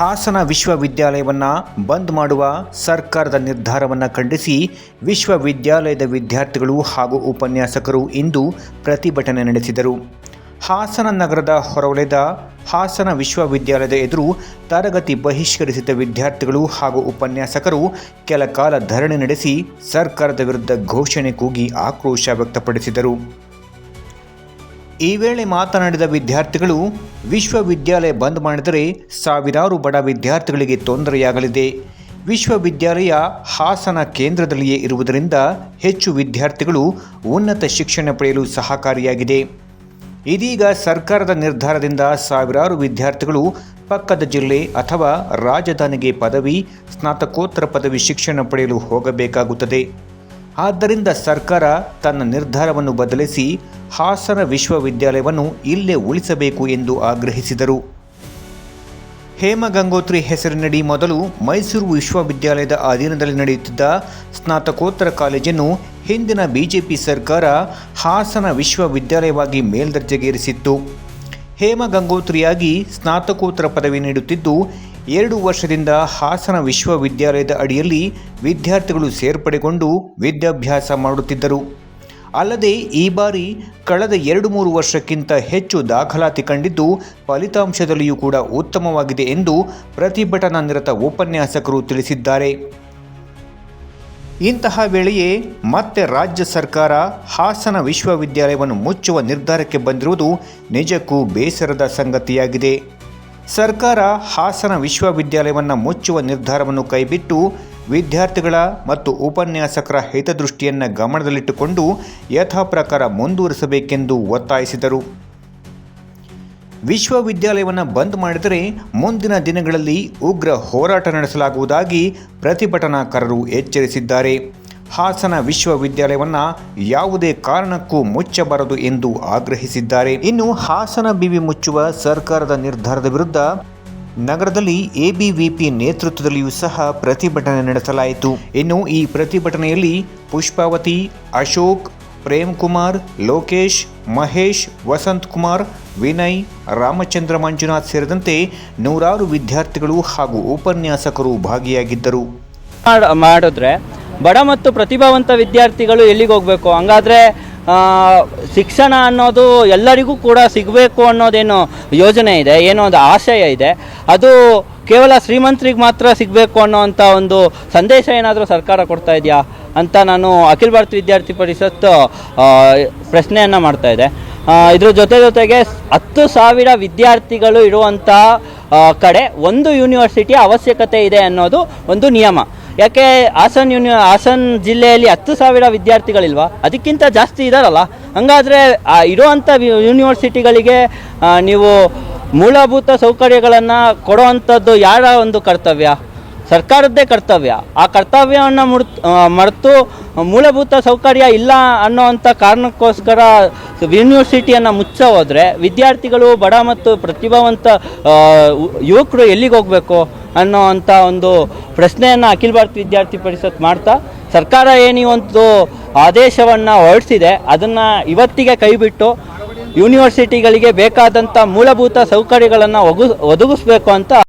ಹಾಸನ ವಿಶ್ವವಿದ್ಯಾಲಯವನ್ನು ಬಂದ್ ಮಾಡುವ ಸರ್ಕಾರದ ನಿರ್ಧಾರವನ್ನು ಖಂಡಿಸಿ ವಿಶ್ವವಿದ್ಯಾಲಯದ ವಿದ್ಯಾರ್ಥಿಗಳು ಹಾಗೂ ಉಪನ್ಯಾಸಕರು ಇಂದು ಪ್ರತಿಭಟನೆ ನಡೆಸಿದರು. ಹಾಸನ ನಗರದ ಹೊರವಲಯದ ಹಾಸನ ವಿಶ್ವವಿದ್ಯಾಲಯದ ಎದುರು ತರಗತಿ ಬಹಿಷ್ಕರಿಸಿದ ವಿದ್ಯಾರ್ಥಿಗಳು ಹಾಗೂ ಉಪನ್ಯಾಸಕರು ಕೆಲ ಕಾಲ ಧರಣಿ ನಡೆಸಿ ಸರ್ಕಾರದ ವಿರುದ್ಧ ಘೋಷಣೆ ಕೂಗಿ ಆಕ್ರೋಶ ವ್ಯಕ್ತಪಡಿಸಿದರು. ಈ ವೇಳೆ ಮಾತನಾಡಿದ ವಿದ್ಯಾರ್ಥಿಗಳು, ವಿಶ್ವವಿದ್ಯಾಲಯ ಬಂದ್ ಮಾಡಿದರೆ ಸಾವಿರಾರು ಬಡ ವಿದ್ಯಾರ್ಥಿಗಳಿಗೆ ತೊಂದರೆಯಾಗಲಿದೆ. ವಿಶ್ವವಿದ್ಯಾಲಯ ಹಾಸನ ಕೇಂದ್ರದಲ್ಲಿಯೇ ಇರುವುದರಿಂದ ಹೆಚ್ಚು ವಿದ್ಯಾರ್ಥಿಗಳು ಉನ್ನತ ಶಿಕ್ಷಣ ಪಡೆಯಲು ಸಹಕಾರಿಯಾಗಿದೆ. ಇದೀಗ ಸರ್ಕಾರದ ನಿರ್ಧಾರದಿಂದ ಸಾವಿರಾರು ವಿದ್ಯಾರ್ಥಿಗಳು ಪಕ್ಕದ ಜಿಲ್ಲೆ ಅಥವಾ ರಾಜಧಾನಿಗೆ ಪದವಿ, ಸ್ನಾತಕೋತ್ತರ ಪದವಿ ಶಿಕ್ಷಣ ಪಡೆಯಲು ಹೋಗಬೇಕಾಗುತ್ತದೆ. ಆದ್ದರಿಂದ ಸರ್ಕಾರ ತನ್ನ ನಿರ್ಧಾರವನ್ನು ಬದಲಿಸಿ ಹಾಸನ ವಿಶ್ವವಿದ್ಯಾಲಯವನ್ನು ಇಲ್ಲೇ ಉಳಿಸಬೇಕು ಎಂದು ಆಗ್ರಹಿಸಿದರು. ಹೇಮ ಗಂಗೋತ್ರಿ ಹೆಸರಿನಡಿ ಮೊದಲು ಮೈಸೂರು ವಿಶ್ವವಿದ್ಯಾಲಯದ ಅಧೀನದಲ್ಲಿ ನಡೆಯುತ್ತಿದ್ದ ಸ್ನಾತಕೋತ್ತರ ಕಾಲೇಜನ್ನು ಹಿಂದಿನ ಬಿಜೆಪಿ ಸರ್ಕಾರ ಹಾಸನ ವಿಶ್ವವಿದ್ಯಾಲಯವಾಗಿ ಮೇಲ್ದರ್ಜೆಗೇರಿಸಿತ್ತು. ಹೇಮ ಗಂಗೋತ್ರಿಯಾಗಿ ಸ್ನಾತಕೋತ್ತರ ಪದವಿ ನೀಡುತ್ತಿದ್ದು ಎರಡು ವರ್ಷದಿಂದ ಹಾಸನ ವಿಶ್ವವಿದ್ಯಾಲಯದ ಅಡಿಯಲ್ಲಿ ವಿದ್ಯಾರ್ಥಿಗಳು ಸೇರ್ಪಡೆಗೊಂಡು ವಿದ್ಯಾಭ್ಯಾಸ ಮಾಡುತ್ತಿದ್ದರು. ಅಲ್ಲದೆ ಈ ಬಾರಿ ಕಳೆದ ಎರಡು ಮೂರು ವರ್ಷಕ್ಕಿಂತ ಹೆಚ್ಚು ದಾಖಲಾತಿ ಕಂಡಿದ್ದು ಫಲಿತಾಂಶದಲ್ಲಿಯೂ ಕೂಡ ಉತ್ತಮವಾಗಿದೆ ಎಂದು ಪ್ರತಿಭಟನಾ ನಿರತ ಉಪನ್ಯಾಸಕರು ತಿಳಿಸಿದ್ದಾರೆ. ಇಂತಹ ವೇಳೆಯೇ ಮತ್ತೆ ರಾಜ್ಯ ಸರ್ಕಾರ ಹಾಸನ ವಿಶ್ವವಿದ್ಯಾಲಯವನ್ನು ಮುಚ್ಚುವ ನಿರ್ಧಾರಕ್ಕೆ ಬಂದಿರುವುದು ನಿಜಕ್ಕೂ ಬೇಸರದ ಸಂಗತಿಯಾಗಿದೆ. ಸರ್ಕಾರ ಹಾಸನ ವಿಶ್ವವಿದ್ಯಾಲಯವನ್ನು ಮುಚ್ಚುವ ನಿರ್ಧಾರವನ್ನು ಕೈಬಿಟ್ಟು ವಿದ್ಯಾರ್ಥಿಗಳ ಮತ್ತು ಉಪನ್ಯಾಸಕರ ಹಿತದೃಷ್ಟಿಯನ್ನು ಗಮನದಲ್ಲಿಟ್ಟುಕೊಂಡು ಯಥಾಪ್ರಕಾರ ಮುಂದುವರಿಸಬೇಕೆಂದು ಒತ್ತಾಯಿಸಿದರು. ವಿಶ್ವವಿದ್ಯಾಲಯವನ್ನು ಬಂದ್ ಮಾಡಿದರೆ ಮುಂದಿನ ದಿನಗಳಲ್ಲಿ ಉಗ್ರ ಹೋರಾಟ ನಡೆಸಲಾಗುವುದಾಗಿ ಪ್ರತಿಭಟನಾಕಾರರು ಎಚ್ಚರಿಸಿದ್ದಾರೆ. ಹಾಸನ ವಿಶ್ವವಿದ್ಯಾಲಯವನ್ನು ಯಾವುದೇ ಕಾರಣಕ್ಕೂ ಮುಚ್ಚಬಾರದು ಎಂದು ಆಗ್ರಹಿಸಿದ್ದಾರೆ. ಇನ್ನು ಹಾಸನ ಬಿವಿ ಮುಚ್ಚುವ ಸರ್ಕಾರದ ನಿರ್ಧಾರದ ವಿರುದ್ಧ ನಗರದಲ್ಲಿ ಎಬಿವಿಪಿ ನೇತೃತ್ವದಲ್ಲಿಯೂ ಸಹ ಪ್ರತಿಭಟನೆ ನಡೆಸಲಾಯಿತು. ಇನ್ನು ಈ ಪ್ರತಿಭಟನೆಯಲ್ಲಿ ಪುಷ್ಪಾವತಿ, ಅಶೋಕ್ ಪ್ರೇಮ್ ಕುಮಾರ್ ಲೋಕೇಶ್, ಮಹೇಶ್, ವಸಂತ್ ಕುಮಾರ್, ವಿನಯ್, ರಾಮಚಂದ್ರ ಮಂಜುನಾಥ್ ಸೇರಿದಂತೆ ನೂರಾರು ವಿದ್ಯಾರ್ಥಿಗಳು ಹಾಗೂ ಉಪನ್ಯಾಸಕರು ಭಾಗಿಯಾಗಿದ್ದರು. ಮಾಡ್- ಮಾಡಿದ್ರೆ ಬಡ ಮತ್ತು ಪ್ರತಿಭಾವಂತ ವಿದ್ಯಾರ್ಥಿಗಳು ಎಲ್ಲಿಗೆ ಹೋಗಬೇಕು? ಹಂಗಾದ್ರೆ ಶಿಕ್ಷಣ ಅನ್ನೋದು ಎಲ್ಲರಿಗೂ ಕೂಡ ಸಿಗಬೇಕು ಅನ್ನೋದೇನು ಯೋಜನೆ ಇದೆ ಏನೋ ಒಂದು ಆಶಯ ಇದೆ. ಅದು ಕೇವಲ ಶ್ರೀಮಂತರಿಗೆ ಮಾತ್ರ ಸಿಗಬೇಕು ಅನ್ನೋವಂಥ ಒಂದು ಸಂದೇಶ ಏನಾದರೂ ಸರ್ಕಾರ ಕೊಡ್ತಾ ಇದೆಯಾ ಅಂತ ನಾನು ಅಖಿಲ ಭಾರತ ವಿದ್ಯಾರ್ಥಿ ಪರಿಷತ್ ಆ, ಪ್ರಶ್ನೆಯನ್ನು ಮಾಡ್ತಾ ಇದೆ. ಇದ್ರ ಜೊತೆ ಜೊತೆಗೆ ಹತ್ತು ಸಾವಿರ ವಿದ್ಯಾರ್ಥಿಗಳು ಇರುವಂಥ ಕಡೆ ಒಂದು ಯೂನಿವರ್ಸಿಟಿಯ ಅವಶ್ಯಕತೆ ಇದೆ ಅನ್ನೋದು ಒಂದು ನಿಯಮ. ಯಾಕೆ ಹಾಸನ್ ಯೂನಿ ಹಾಸನ್ ಜಿಲ್ಲೆಯಲ್ಲಿ ಹತ್ತು ಸಾವಿರ ವಿದ್ಯಾರ್ಥಿಗಳಿಲ್ವಾ? ಅದಕ್ಕಿಂತ ಜಾಸ್ತಿ ಇದಾರಲ್ಲ? ಹಂಗಾದರೆ ಇರುವಂಥ ಯೂನಿವರ್ಸಿಟಿಗಳಿಗೆ ನೀವು ಮೂಲಭೂತ ಸೌಕರ್ಯಗಳನ್ನು ಕೊಡುವಂಥದ್ದು ಯಾರ ಒಂದು ಕರ್ತವ್ಯ? ಸರ್ಕಾರದ್ದೇ ಕರ್ತವ್ಯ. ಆ ಕರ್ತವ್ಯವನ್ನು ಆ, ಮರೆತು ಮೂಲಭೂತ ಸೌಕರ್ಯ ಇಲ್ಲ ಅನ್ನೋವಂಥ ಕಾರಣಕ್ಕೋಸ್ಕರ ಯೂನಿವರ್ಸಿಟಿಯನ್ನು ಮುಚ್ಚ ಹೋದರೆ ವಿದ್ಯಾರ್ಥಿಗಳು ಬಡ ಮತ್ತು ಪ್ರತಿಭಾವಂತ ಯುವಕರು ಎಲ್ಲಿಗೆ ಹೋಗಬೇಕು? ಅನ್ನೋವಂಥ ಒಂದು ಪ್ರಶ್ನೆಯನ್ನು ಅಖಿಲ ಭಾರತ ವಿದ್ಯಾರ್ಥಿ ಪರಿಷತ್ ಮಾಡ್ತಾ, ಸರ್ಕಾರ ಏನು ಒಂದು ಆದೇಶವನ್ನು ಹೊರಡಿಸಿದೆ, ಅದನ್ನು ಇವತ್ತಿಗೆ ಕೈಬಿಟ್ಟು ಯೂನಿವರ್ಸಿಟಿಗಳಿಗೆ ಬೇಕಾದಂಥ ಮೂಲಭೂತ ಸೌಕರ್ಯಗಳನ್ನು ಒಗು, ಒದಗಿಸ್ಬೇಕು ಅಂತ